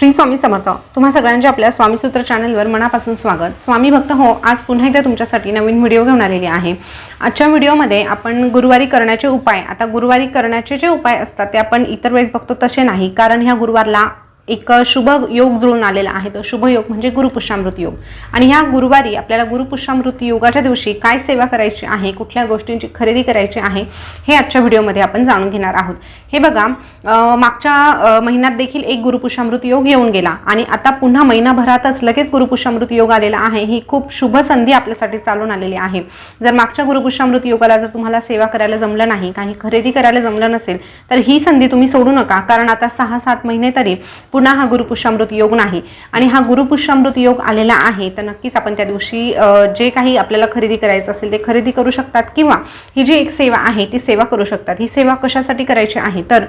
श्री स्वामी समर्थ. तुम्हा सगळ्यांचे आपल्या स्वामी सूत्र चॅनलवर मनापासून स्वागत. स्वामी भक्त हो आज पुन्हा एकदा तुमच्यासाठी नवीन व्हिडिओ घेऊन आलेली आहे. आजच्या व्हिडिओमध्ये आपण गुरुवारी करण्याचे उपाय. आता गुरुवारी करण्याचे जे उपाय असतात ते आपण इतर वेळेस बघतो तसे नाही. कारण ह्या गुरुवारला एक शुभ योग जुळून आलेला आहे. तो शुभ योग म्हणजे गुरुपुष्यामृत योग. आणि ह्या गुरुवारी आपल्याला गुरुपुष्यामृत योगाच्या दिवशी काय सेवा करायची आहे कुठल्या गोष्टींची खरेदी करायची आहे हे आजच्या व्हिडिओमध्ये आपण जाणून घेणार आहोत. हे बघा मागच्या महिन्यात देखील एक गुरुपुष्यामृत योग येऊन गेला. आणि आता पुन्हा महिनाभरातच लगेच गुरुपुष्यामृत योग आलेला आहे. ही खूप शुभ संधी आपल्यासाठी चालून आलेली आहे. जर मागच्या गुरुपुष्यामृत योगाला जर तुम्हाला सेवा करायला जमलं नाही काही खरेदी करायला जमलं नसेल तर ही संधी तुम्ही सोडू नका. कारण आता सहा सात महिने तरी पुन्हा हा गुरुपुष्यामृत योग नाही. आणि हा गुरुपुष्यामृत योग आलेला आहे तर नक्कीच आपण त्या दिवशी जे काही आपल्याला खरेदी करायचं असेल ते खरेदी करू शकतात किंवा ही जी एक सेवा आहे ती सेवा करू शकतात. ही सेवा कशासाठी करायची आहे? तर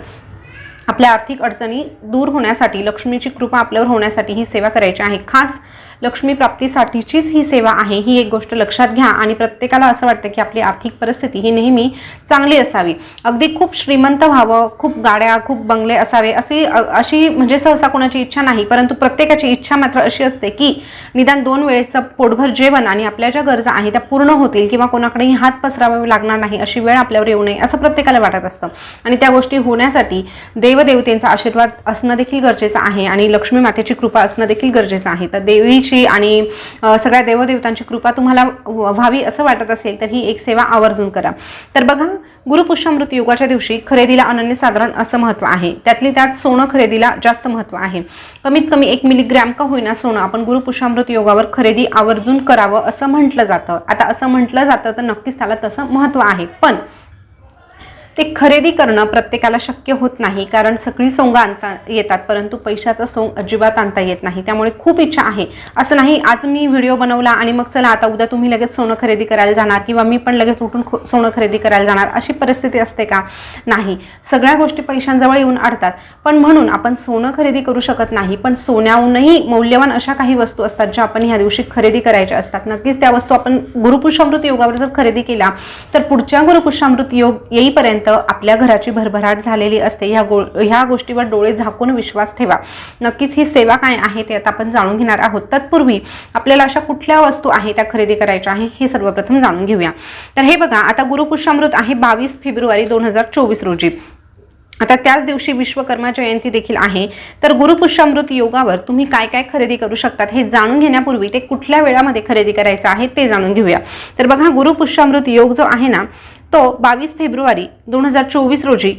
आपल्या आर्थिक अडचणी दूर होण्यासाठी लक्ष्मीची कृपा आपल्यावर होण्यासाठी ही सेवा करायची आहे. खास लक्ष्मी प्राप्तीसाठीचीच ही सेवा आहे ही एक गोष्ट लक्षात घ्या. आणि प्रत्येकाला असं वाटतं की आपली आर्थिक परिस्थिती ही नेहमी चांगली असावी. अगदी खूप श्रीमंत व्हावं खूप गाड्या खूप बंगले असावे अशी अशी म्हणजे सहसा कोणाची इच्छा नाही. परंतु प्रत्येकाची इच्छा मात्र अशी असते की निदान दोन वेळेचं पोटभर जेवण आणि आपल्या ज्या गरजा आहेत त्या पूर्ण होतील किंवा कोणाकडेही हात पसरावे लागणार नाही अशी वेळ आपल्यावर येऊ नये असं प्रत्येकाला वाटत असतं. आणि त्या गोष्टी होण्यासाठी देवदेवतेंचा आशीर्वाद असणं देखील गरजेचं आहे आणि लक्ष्मी मातेची कृपा असणं देखील गरजेचं आहे. तर देवीची आणि सगळ्या देवदेवतांची कृपा तुम्हाला व्हावी असं वाटत असेल तर ही एक सेवा आवर्जून करा. तर बघा गुरुपुष्यामृत युगाच्या दिवशी खरेदीला अनन्यसाधारण असं महत्त्व आहे. त्यातली त्यात सोनं खरेदीला जास्त महत्त्व आहे. कमीत कमी एक मिलीग्रॅम का होईना सोनं आपण गुरुपुष्यामृत योगावर खरेदी आवर्जून करावं असं म्हटलं जातं. आता असं म्हटलं जातं तर नक्कीच त्याला तसं महत्त्व आहे. पण ते खरेदी करणं प्रत्येकाला शक्य होत नाही कारण सगळी सोंग आणता येतात परंतु पैशाचं सोंग अजिबात आणता येत नाही. त्यामुळे खूप इच्छा आहे. असं नाही आज मी व्हिडिओ बनवला आणि मग चला आता उद्या तुम्ही लगेच सोनं खरेदी करायला जाणार किंवा मी पण लगेच उठून सोनं खरेदी करायला जाणार अशी परिस्थिती असते का? नाही. सगळ्या गोष्टी पैशांजवळ येऊन अडतात. पण म्हणून आपण सोनं खरेदी करू शकत नाही पण सोन्याहूनही मौल्यवान अशा काही वस्तू असतात ज्या आपण ह्या दिवशी खरेदी करायच्या असतात. नक्कीच त्या वस्तू आपण गुरुपुष्यामृत योगावर जर खरेदी केल्या तर पुढच्या गुरुपुष्यामृत योग येईपर्यंत आपल्या घराची भरभराट झालेली असते ह्या गो ह्या गोष्टीवर डोळे झाकून विश्वास ठेवा. नक्कीच ही सेवा काय आहे ते आता आपण जाणून घेणार आहोत. तत्पूर्वी आपल्याला अशा कुठल्या वस्तू आहे त्या खरेदी करायच्या आहे हे सर्वप्रथम जाणून घेऊया. तर हे बघा आता गुरुपुष्यामृत आहे बावीस फेब्रुवारी दोन हजार चोवीस रोजी. आता त्याच दिवशी विश्वकर्मा जयंती देखील आहे. तर गुरुपुष्यामृत योगावर तुम्ही काय काय खरेदी करू शकतात हे जाणून घेण्यापूर्वी ते कुठल्या वेळामध्ये खरेदी करायचं आहे ते जाणून घेऊया. तर बघा गुरुपुष्यामृत योग जो आहे ना तो बावीस फेब्रुवारी दोन हजार चोवीस रोजी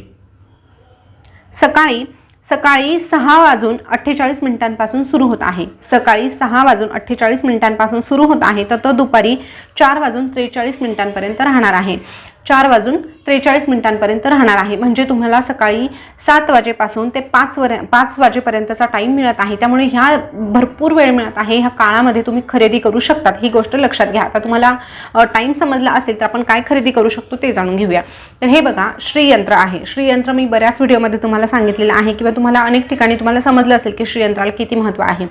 सकाळी सकाळी सहा वाजून अठ्ठेचाळीस मिनिटांपासून सुरू होत आहे. सकाळी सहा वाजून अठ्ठेचाळीस मिनिटांपासून सुरू होत आहे. तर तो दुपारी चार वाजून त्रेचाळीस मिनिटांपर्यंत राहणार आहे. चार वाजून त्रेचाळीस मिनिटांपर्यंत राहणार आहे. म्हणजे तुम्हाला सकाळी सात वाजेपासून ते पाच वर पाच वाजेपर्यंतचा टाईम मिळत आहे. त्यामुळे ह्या भरपूर वेळ मिळत आहे. ह्या काळामध्ये तुम्ही खरेदी करू शकतात. ही गोष्ट लक्षात घ्या. आता तुम्हाला टाईम समजला असेल तर आपण काय खरेदी करू शकतो ते जाणून घेऊया. तर हे बघा श्रीयंत्र आहे. श्रीयंत्र मी बऱ्याच व्हिडिओमध्ये तुम्हाला सांगितलेलं आहे किंवा तुम्हाला अनेक ठिकाणी तुम्हाला समजलं असेल की श्रीयंत्राला किती महत्त्व आहे.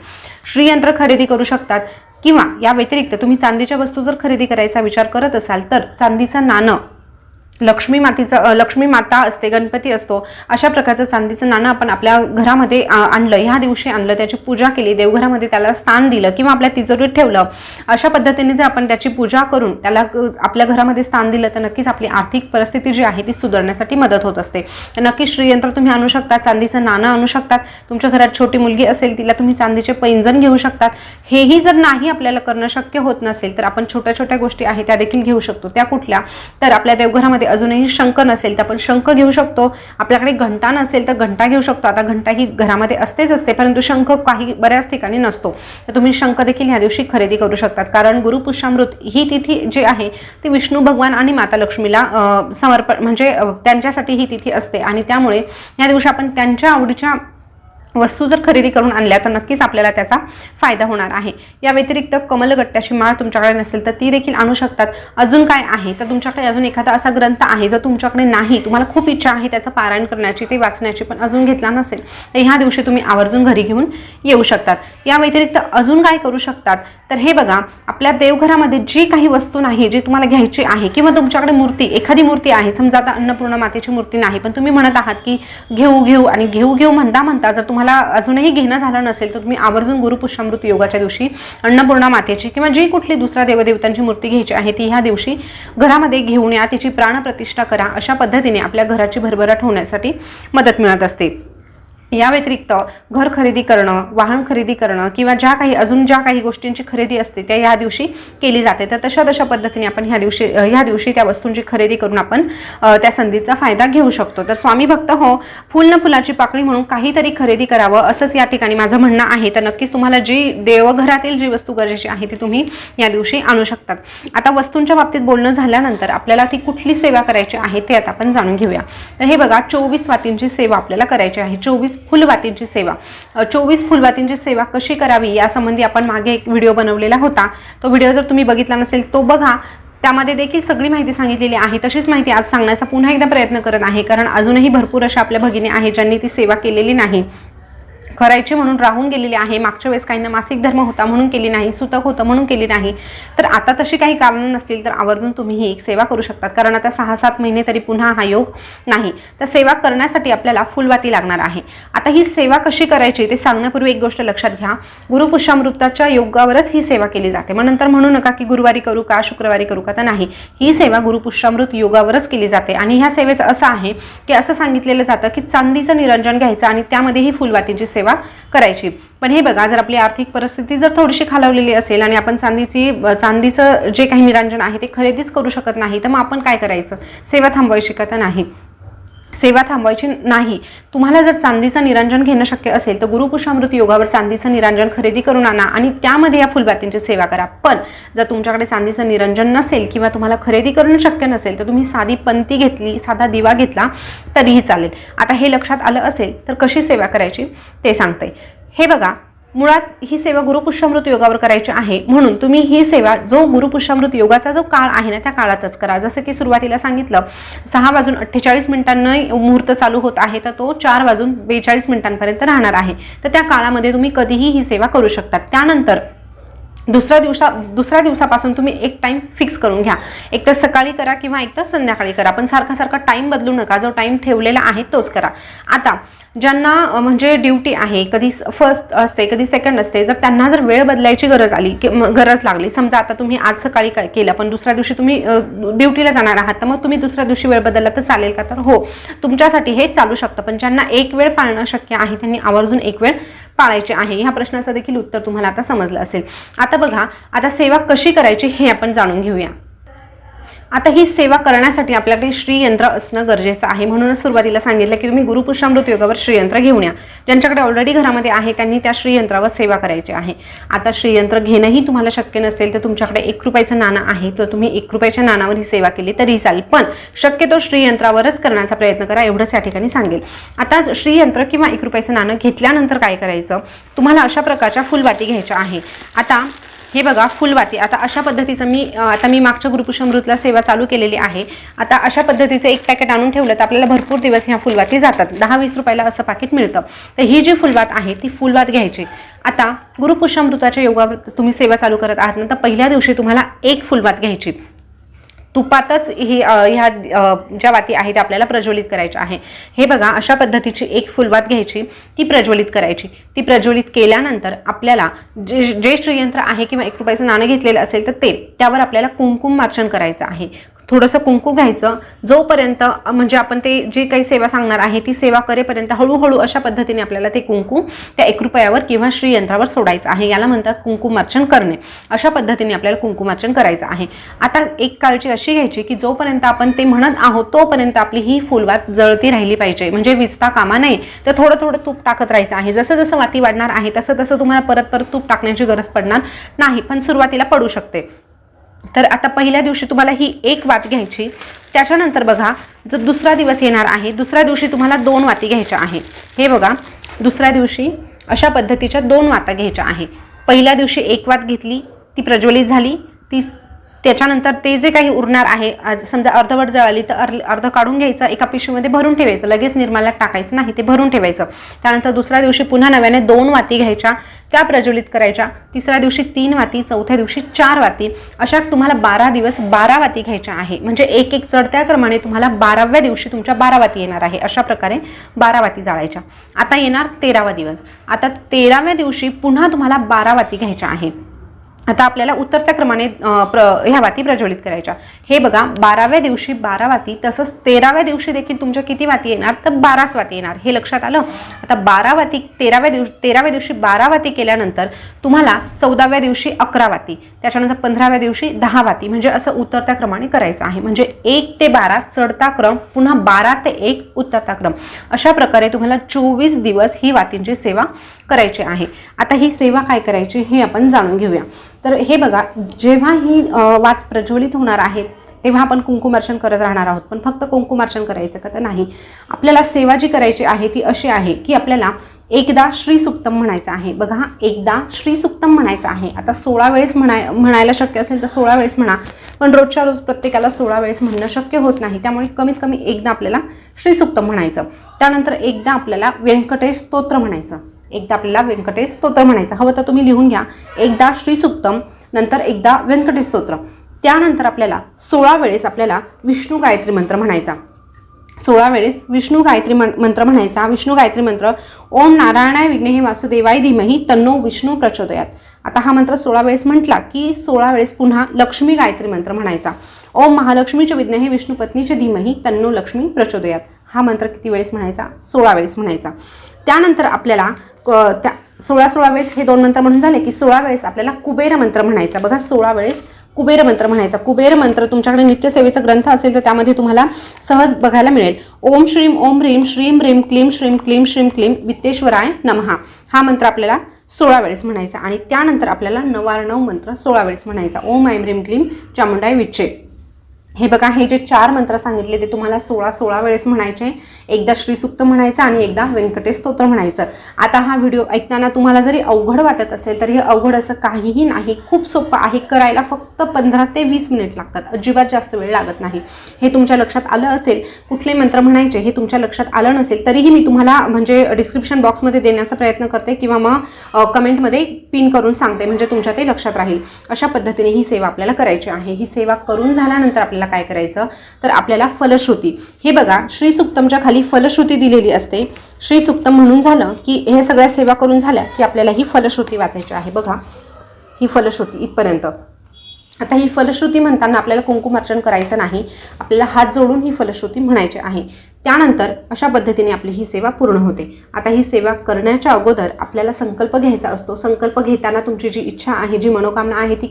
श्रीयंत्र खरेदी करू शकतात किंवा या व्यतिरिक्त तुम्ही चांदीच्या वस्तू जर खरेदी करायचा विचार करत असाल तर चांदीचं नाणं लक्ष्मी मातीचा लक्ष्मी माता असते गणपती असतो अशा प्रकारचं चांदीचं नाणं आपण आपल्या घरामध्ये आणलं ह्या दिवशी आणलं त्याची पूजा केली देवघरामध्ये त्याला स्थान दिलं किंवा आपल्या तिजोरीत ठेवलं अशा पद्धतीने जर आपण त्याची पूजा करून त्याला आपल्या घरामध्ये स्थान दिलं तर नक्कीच आपली आर्थिक परिस्थिती जी आहे ती सुधारण्यासाठी मदत होत असते. तर नक्कीच श्रीयंत्र तुम्ही आणू शकता चांदीचं नाणं आणू शकतात. तुमच्या घरात छोटी मुलगी असेल तिला तुम्ही चांदीचे पैंजण घेऊ शकतात. हेही जर नाही आपल्याला करणं शक्य होत नसेल तर आपण छोट्या छोट्या गोष्टी आहेत त्या देखील घेऊ शकतो. त्या कुठल्या? तर आपल्या देवघरामध्ये अजूनही शंख नसेल तर आपण शंख घेऊ शकतो. आपल्याकडे घंटा नसेल तर घंटा घेऊ शकतो. आता घंटा ही घरामध्ये असतेच असते परंतु शंख काही बऱ्याच ठिकाणी नसतो. तर तुम्ही शंख देखील ह्या दिवशी खरेदी करू शकतात. कारण गुरुपुष्यामृत ही तिथी जी आहे ती विष्णू भगवान आणि माता लक्ष्मीला समर्पण म्हणजे त्यांच्यासाठी ही तिथी असते. आणि त्यामुळे या दिवशी आपण त्यांच्या आवडीच्या वस्तू जर खरेदी करून आणल्या तर नक्कीच आपल्याला त्याचा फायदा होणार आहे. या व्यतिरिक्त कमलगट्ट्याची माळ तुमच्याकडे नसेल तर ती देखील आणू शकतात. अजून काय आहे? तर तुमच्याकडे अजून एखादा असा ग्रंथ आहे जर तुमच्याकडे नाही. तुम्हाला खूप इच्छा आहे त्याचं पारायण करण्याची ते वाचण्याची पण अजून घेतला नसेल तर ह्या दिवशी तुम्ही आवर्जून घरी घेऊन येऊ शकतात. या व्यतिरिक्त अजून काय करू शकतात? तर हे बघा आपल्या देवघरामध्ये जी काही वस्तू नाही जी तुम्हाला घ्यायची आहे किंवा तुमच्याकडे मूर्ती एखादी मूर्ती आहे समजा आता अन्नपूर्ण मातेची मूर्ती नाही पण तुम्ही म्हणत आहात की घेऊ घेऊ आणि घेऊ घेऊ म्हणता म्हणता जर तुम्हाला तुम्हाला अजूनही घेणं झालं नसेल तर तुम्ही आवर्जून गुरुपुष्यामृत योगाच्या दिवशी अन्नपूर्णा मातेची किंवा जी कुठली दुसऱ्या देवदेवतांची मूर्ती घ्यायची आहे ती ह्या दिवशी घरामध्ये घेऊन या तिची प्राणप्रतिष्ठा करा अशा पद्धतीने आपल्या घराची भरभराट होण्यासाठी मदत मिळत असते. या व्यतिरिक्त घर खरेदी करणं वाहन खरेदी करणं किंवा ज्या काही अजून ज्या काही गोष्टींची खरेदी असते त्या या दिवशी केली जाते. तर तशा तशा पद्धतीने आपण ह्या दिवशी ह्या दिवशी त्या वस्तूंची खरेदी करून आपण त्या संधीचा फायदा घेऊ शकतो. तर स्वामी भक्त हो फुल न फुलाची पाकळी म्हणून काहीतरी खरेदी करावं असंच या ठिकाणी माझं म्हणणं आहे. तर नक्कीच तुम्हाला जी देवघरातील जी वस्तू गरजेची आहे ती तुम्ही या दिवशी आणू शकतात. आता वस्तूंच्या बाबतीत बोलणं झाल्यानंतर आपल्याला ती कुठली सेवा करायची आहे ते आता आपण जाणून घेऊया. तर हे बघा चोवीस वातींची सेवा आपल्याला करायची आहे. चोवीस फुलवातींची सेवा. चोवीस फुलवातींची सेवा कशी करावी यासंबंधी आपण मागे एक व्हिडिओ बनवलेला होता. तो व्हिडिओ जर तुम्ही बघितला नसेल तो बघा. त्यामध्ये देखील सगळी माहिती सांगितलेली आहे. तशीच माहिती आज सांगण्याचा पुन्हा एकदा प्रयत्न करत आहे कारण अजूनही भरपूर अशा आपल्या भगिनी आहेत ज्यांनी ती सेवा केलेली नाही. करायची म्हणून राहून गेलेली आहे. मागच्या वेळेस काहींना मासिक धर्म होता म्हणून केली नाही सुतक होतं म्हणून केली नाही. तर आता तशी काही कारणं नसतील तर आवर्जून तुम्ही ही एक सेवा करू शकतात. कारण आता सहा सात महिने तरी पुन्हा हा योग नाही. तर सेवा करण्यासाठी आपल्याला फुलवाती लागणार आहे. आता ही सेवा कशी करायची ते सांगण्यापूर्वी एक गोष्ट लक्षात घ्या. गुरुपुष्यामृताच्या योगावरच ही सेवा केली जाते. मग नंतर म्हणू नका की गुरुवारी करू का शुक्रवारी करू का तर नाही. ही सेवा गुरुपुष्यामृत योगावरच केली जाते. आणि ह्या सेवेचं असं आहे की असं सांगितलेलं जातं की चांदीचं निरंजन घ्यायचं आणि त्यामध्ये ही फुलवातीची सेवा करायची. पण हे बघा जर आपली आर्थिक परिस्थिती जर थोडीशी खालावलेली असेल आणि आपण चांदीची चांदीचं जे काही निरांजन आहे ते खरेदीच करू शकत नाही तर मग आपण काय करायचं? सेवा थांबवायची का तर नाही. सेवा थांबवायची नाही. तुम्हाला जर चांदीचं निरंजन घेणं शक्य असेल तर गुरुपुषामृत योगावर चांदीचं निरांजन खरेदी करून आणा आणि त्यामध्ये या फुलबातींची सेवा करा. पण जर तुमच्याकडे चांदीचं निरंजन नसेल किंवा तुम्हाला खरेदी करणं शक्य नसेल तर तुम्ही साधी पंती घेतली साधा दिवा घेतला तरीही चालेल. आता हे लक्षात आलं असेल तर कशी सेवा करायची? ते सांगते. हे बघा मुळात ही सेवा गुरुपुष्यामृत योगावर करायची आहे. म्हणून तुम्ही ही सेवा जो गुरुपुष्यामृत योगाचा जो काळ आहे ना त्या काळातच करा. जसं की सुरुवातीला सांगितलं सहा वाजून अठ्ठेचाळीस मिनिटांना मुहूर्त चालू होत आहे तर तो चार वाजून बेचाळीस मिनिटांपर्यंत राहणार आहे. तर त्या काळामध्ये तुम्ही कधीही ही सेवा करू शकता. त्यानंतर दुसऱ्या दिवसा दुसऱ्या दिवसापासून तुम्ही एक टाइम फिक्स करून घ्या. एक तर सकाळी करा किंवा एक तर संध्याकाळी करा. पण सारखा सारखा टाइम बदलू नका. जो टाइम ठेवलेला आहे तोच करा. आता ज्यांना म्हणजे ड्युटी आहे कधी फर्स्ट असते कधी सेकंड असते जर त्यांना जर वेळ बदलायची गरज आली कि- म- गरज लागली समजा आता तुम्ही आज सकाळी काय केलं पण दुसऱ्या दिवशी तुम्ही ड्युटीला जाणार आहात तर मग तुम्ही दुसऱ्या दिवशी वेळ बदलला तर चालेल का? तर हो तुमच्यासाठी हे चालू शकतं. पण ज्यांना एक वेळ पाळणं शक्य आहे त्यांनी आवर्जून एक वेळ पाळायचे आहे? ह्या प्रश्नाचं देखील उत्तर तुम्हाला आता समजलं असेल. आता बघा आता सेवा कशी करायची हे आपण जाणून घेऊया. आता ही सेवा करण्यासाठी आपल्याकडे श्रीयंत्र असणं गरजेचं आहे. म्हणूनच सुरुवातीला सांगितलं की तुम्ही गुरुपुषामृत योगावर श्रीयंत्र घेऊन या. ज्यांच्याकडे ऑलरेडी घरामध्ये आहे त्यांनी त्या श्रीयंत्रावर सेवा करायची आहे. आता श्रीयंत्र घेणंही तुम्हाला शक्य नसेल तर तुमच्याकडे एक रुपयाचं नाणं आहे तर तुम्ही एक रुपयाच्या नाण्यावर ही सेवा केली तरी चालेल. पण शक्यतो श्रीयंत्रावरच करण्याचा प्रयत्न करा एवढंच या ठिकाणी सांगेल. आता श्रीयंत्र किंवा एक रुपयाचं नाणं घेतल्यानंतर काय करायचं? तुम्हाला अशा प्रकारच्या फुलवाती घ्यायच्या आहे. आता हे बघा फुलवाती आता अशा पद्धतीचं मी आता मी मागच्या गुरुपुषमृतला सेवा चालू केलेली आहे. आता अशा पद्धतीचं एक पॅकेट आणून ठेवलं तर आपल्याला भरपूर दिवस ह्या फुलवाती जातात. दहा वीस रुपयाला असं पाकिट मिळतं. तर ही जी फुलवात आहे ती फुलवात घ्यायची. आता गुरुपुषमृताच्या योगावर तुम्ही सेवा चालू करत आहात ना तर पहिल्या दिवशी तुम्हाला एक फुलवात घ्यायची. तुपातच ही ह्या ज्या वाती आहेत त्या आपल्याला प्रज्वलित करायच्या आहे. हे बघा अशा पद्धतीची एक फुलवात घ्यायची ती प्रज्वलित करायची. ती प्रज्वलित केल्यानंतर आपल्याला जे जे श्रीयंत्र आहे किंवा एक रुपयाचं नाणं घेतलेलं असेल तर ते त्यावर आपल्याला कुंकुम मार्चन करायचं आहे. थोडंसं कुंकू घ्यायचं. जोपर्यंत म्हणजे आपण ते जे काही सेवा सांगणार आहे ती सेवा करेपर्यंत हळूहळू अशा पद्धतीने आपल्याला ते कुंकू त्या एक रुपयावर किंवा श्रीयंत्रावर सोडायचं आहे. याला म्हणतात कुंकुमार्चन करणे. अशा पद्धतीने आपल्याला कुंकुमार्चन करायचं आहे. आता एक काळजी अशी घ्यायची की जोपर्यंत आपण ते म्हणत आहोत तोपर्यंत आपली ही फुलवात जळती राहिली पाहिजे. म्हणजे विजता कामा नये. तर थोडं थोडं तूप टाकत राहायचं आहे. जसं जसं वाती वाढणार आहे तसं तसं तुम्हाला परत परत तूप टाकण्याची गरज पडणार नाही. पण सुरुवातीला पडू शकते. तर आता पहिल्या दिवशी तुम्हाला ही एक वात घ्यायची. त्याच्यानंतर बघा जर दुसरा दिवस येणार आहे दुसऱ्या दिवशी तुम्हाला दोन वाती घ्यायच्या आहे हे बघा दुसऱ्या दिवशी अशा पद्धतीच्या दोन वाता घ्यायच्या आहे पहिल्या दिवशी एक वात घेतली ती प्रज्वलित झाली ती त्याच्यानंतर ते जे काही उरणार आहे आज समजा अर्धवट जळाली तर अर्ध काढून घ्यायचं एका पिशवीमध्ये भरून ठेवायचं. लगेच निर्माल्यात टाकायचं नाही ते भरून ठेवायचं. त्यानंतर दुसऱ्या दिवशी पुन्हा नव्याने दोन वाती घ्यायच्या त्या प्रज्वलित करायच्या. तिसऱ्या दिवशी तीन वाती चौथ्या दिवशी चार वाती. अशा तुम्हाला बारा दिवस बारा वाती घ्यायच्या आहे. म्हणजे एक एक चढत्या क्रमाने तुम्हाला बाराव्या दिवशी तुमच्या बारा वाती येणार आहे. अशा प्रकारे बारा वाती जाळायच्या. आता येणार तेरावा दिवस. आता तेराव्या दिवशी पुन्हा तुम्हाला बारा वाती घ्यायच्या आहे. आता आपल्याला उतरत्या क्रमाने प्र ह्या वाती प्रज्वलित करायच्या. हे बघा बाराव्या दिवशी बारा वाती तसंच तेराव्या दिवशी देखील तुमच्या किती वाती येणार? तर बाराच वाती येणार हे लक्षात आलं? आता बारा वाती तेराव्या दिवशी तेराव्या दिवशी बारा वाती केल्यानंतर तुम्हाला चौदाव्या दिवशी अकरा वाती त्याच्यानंतर पंधराव्या दिवशी दहा वाती म्हणजे असं उतरत्या क्रमाने करायचं आहे. म्हणजे एक ते बारा चढता क्रम पुन्हा बारा ते एक उतरता क्रम. अशा प्रकारे तुम्हाला चोवीस दिवस ही वातींची सेवा करायची आहे. आता ही सेवा काय करायची हे आपण जाणून घेऊया. तर हे बघा जेव्हा ही वात प्रज्वलित होणार आहे तेव्हा आपण कुंकुमार्चन करत राहणार आहोत. पण फक्त कुंकुमार्चन करायचं का तर नाही. आपल्याला सेवा जी करायची आहे ती अशी आहे की आपल्याला एकदा श्री सुप्तम म्हणायचं आहे. बघा हा एकदा श्री सुप्तम म्हणायचं आहे. आता सोळा वेळेस म्हणाय म्हणायला शक्य असेल तर सोळा वेळेस म्हणा पण रोजच्या रोज प्रत्येकाला सोळा वेळेस म्हणणं शक्य होत नाही. त्यामुळे कमीत कमी एकदा आपल्याला श्री सुप्तम म्हणायचं. त्यानंतर एकदा आपल्याला व्यंकटेश स्तोत्र म्हणायचं. एकदा आपल्याला व्यंकटेश स्तोत्र म्हणायचं. हवं तर तुम्ही लिहून घ्या. एकदा श्री सुक्तम नंतर एकदा व्यंकटेश स्तोत्र. त्यानंतर आपल्याला सोळा वेळेस आपल्याला विष्णू गायत्री मंत्र म्हणायचा. सोळा वेळेस विष्णू गायत्री मंत्र म्हणायचा. विष्णू गायत्री मंत्र ओम नारायणाय विघ्नेही वासुदेवाय धीमही तन्नो विष्णू प्रचोदयात. आता हा मंत्र सोळा वेळेस म्हटला की सोळा वेळेस पुन्हा लक्ष्मी गायत्री मंत्र म्हणायचा. ओम महालक्ष्मीचे विघ्नेही विष्णू पत्नीचे धीमही तन्नो लक्ष्मी प्रचोदयात. हा मंत्र किती वेळेस म्हणायचा? सोळा वेळेस म्हणायचा. त्यानंतर आपल्याला त्या सोळा सोळा वेळेस हे दोन मंत्र म्हणून झाले की सोळा वेळेस आपल्याला कुबेर मंत्र म्हणायचा. बघा सोळा वेळेस कुबेर मंत्र म्हणायचा. कुबेर मंत्र तुमच्याकडे नित्यसेवेचा ग्रंथ असेल तर त्यामध्ये तुम्हाला सहज बघायला मिळेल. ओम श्रीम ओम ह्रीम श्रीम ह्रीम क्लीम श्रीम क्लीम श्रीम क्लीम वित्तेश्वराय नमहा. हा मंत्र आपल्याला सोळा वेळेस म्हणायचा आणि त्यानंतर आपल्याला नवार्णव मंत्र सोळा वेळेस म्हणायचा. ओम ऐम ह्रीम क्लीम चामुंडाय विच्चे. हे बघा हे जे चार मंत्र सांगितले ते तुम्हाला सोळा सोळा वेळेस म्हणायचे. एकदा श्रीसुक्त म्हणायचं आणि एकदा व्यंकटेश स्तोत्र म्हणायचं. आता हा व्हिडिओ ऐकताना तुम्हाला जरी अवघड वाटत असेल तरी हे अवघड असं काहीही नाही. खूप सोपं आहे. करायला फक्त पंधरा ते वीस मिनिट लागतात. अजिबात जास्त वेळ लागत नाही. हे तुमच्या लक्षात आलं असेल कुठले मंत्र म्हणायचे हे तुमच्या लक्षात आलं नसेल तरीही मी तुम्हाला म्हणजे डिस्क्रिप्शन बॉक्समध्ये देण्याचा प्रयत्न करते किंवा मग कमेंटमध्ये पिन करून सांगते. म्हणजे तुमच्या ते लक्षात राहील. अशा पद्धतीने ही सेवा आपल्याला करायची आहे. ही सेवा करून झाल्यानंतर आपल्याला काय करायचं? तर आपल्याला फलश्रुती. हे बघा श्री सुक्तमच्या खाली फलश्रुती दिलेली असते. श्री सुक्तम म्हणून झालं की हे सगळ्या सेवा करून झाल्या की आपल्याला ही फलश्रुती वाचायची आहे. बघा ही फलश्रुती इथपर्यंत. आता ही फलश्रुती म्हणताना आपल्याला कुंकुमार्चन करायचं नाही. आपल्याला हात जोडून ही फलश्रुती म्हणायची आहे. त्यानंतर अशा पद्धतीने आपली ही सेवा पूर्ण होते. आता ही सेवा करण्याच्या अगोदर आपल्याला संकल्प घ्यायचा असतो. संकल्प घेताना तुमची जी इच्छा आहे जी मनोकामना आहे ती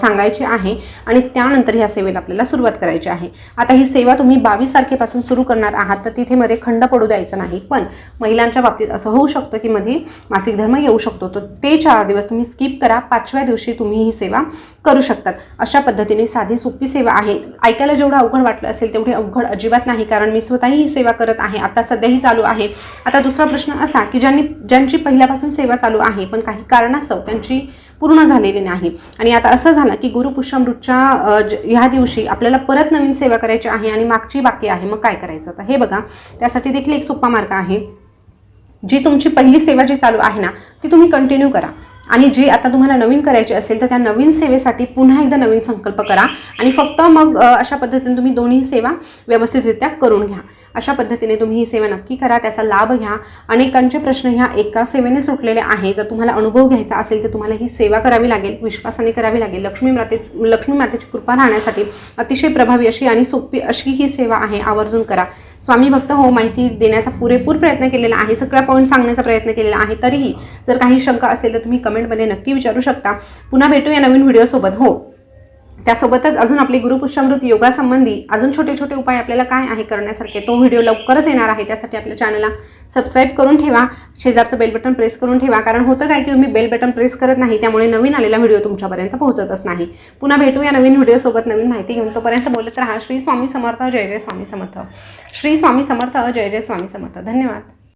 सांगायची आहे आणि त्यानंतर ह्या सेवेला आपल्याला सुरुवात करायची आहे. आता ही सेवा तुम्ही बावीस तारखेपासून सुरू करणार आहात तर तिथे मध्ये खंड पडू द्यायचा नाही. पण महिलांच्या बाबतीत असं होऊ शकतं की मध्ये मासिक धर्म येऊ शकतो. तर ते चार दिवस तुम्ही स्किप करा. पाचव्या दिवशी तुम्ही ही सेवा करू शकतात. अशा पद्धतीने साधी सोपी सेवा आहे. ऐकायला जेवढं अवघड वाटलं असेल तेवढी अवघड अजिबात नाही. कारण मी स्वतः स्वतःही ही सेवा करत आहे आता सध्याही चालू आहे. आता दुसरा प्रश्न असा की ज्यांनी ज्यांची पहिल्यापासून सेवा चालू आहे पण काही कारणास्तव त्यांची पूर्ण झालेली नाही. आणि आता असं झालं की गुरुपुष्यमृतच्या अ, ह्या दिवशी आपल्याला परत नवीन सेवा करायची आहे आणि मागची बाकी आहे मग काय करायचं? तर हे बघा त्यासाठी देखील एक सोपा मार्ग आहे. जी तुमची पहिली सेवा जी चालू आहे ना ती तुम्ही कंटिन्यू करा. आणि जी आता तुम्हाला नवीन करायची असेल तर त्या नवीन सेवेसाठी पुन्हा एकदा नवीन संकल्प करा. आणि फक्त मग अशा पद्धतीने तुम्ही दोन्ही सेवा व्यवस्थितरित्या करून घ्या. अशा पद्धतीने तुम्ही ही सेवा नक्की करा त्याचा लाभ घ्या. अनेकांचे प्रश्न ह्या एका सेवेने सुटलेले आहे जर तुम्हाला अनुभव घ्यायचा असेल तर तुम्हाला ही सेवा करावी लागेल विश्वासाने करावी लागेल. लक्ष्मी माते लक्ष्मी मातेची कृपा राहण्यासाठी अतिशय प्रभावी अशी आणि सोपी अशी ही सेवा आहे. आवर्जून करा. स्वामी भक्त हो माहिती देण्याचा पुरेपूर प्रयत्न केलेला आहे सगळ्या पॉईंट सांगण्याचा प्रयत्न केलेला आहे तरीही जर काही शंका असेल तर तुम्ही कमेंटमध्ये नक्की विचारू शकता. पुन्हा भेटू या नवीन व्हिडिओसोबत हो. त्यासोबतच अजून आपली गुरुपुष्यामृत योगासंबंधी अजून छोटे छोटे उपाय आपल्याला काय आहे करण्यासारखे तो व्हिडिओ लवकरच येणार आहे. त्यासाठी आपल्या चॅनलला सबस्क्राईब करून ठेवा शेजारचं बेल बटन प्रेस करून ठेवा कारण होतं काय की तुम्ही बेल बटन प्रेस करत नाही त्यामुळे नवीन आलेला व्हिडिओ तुमच्यापर्यंत पोहोचतच नाही. पुन्हा भेटू या नवीन व्हिडिओसोबत नवीन माहिती घेऊन. तोपर्यंत बोलत राहा श्री स्वामी समर्थ जय जय स्वामी समर्थ. श्री स्वामी समर्थ जय जय स्वामी समर्थ. धन्यवाद.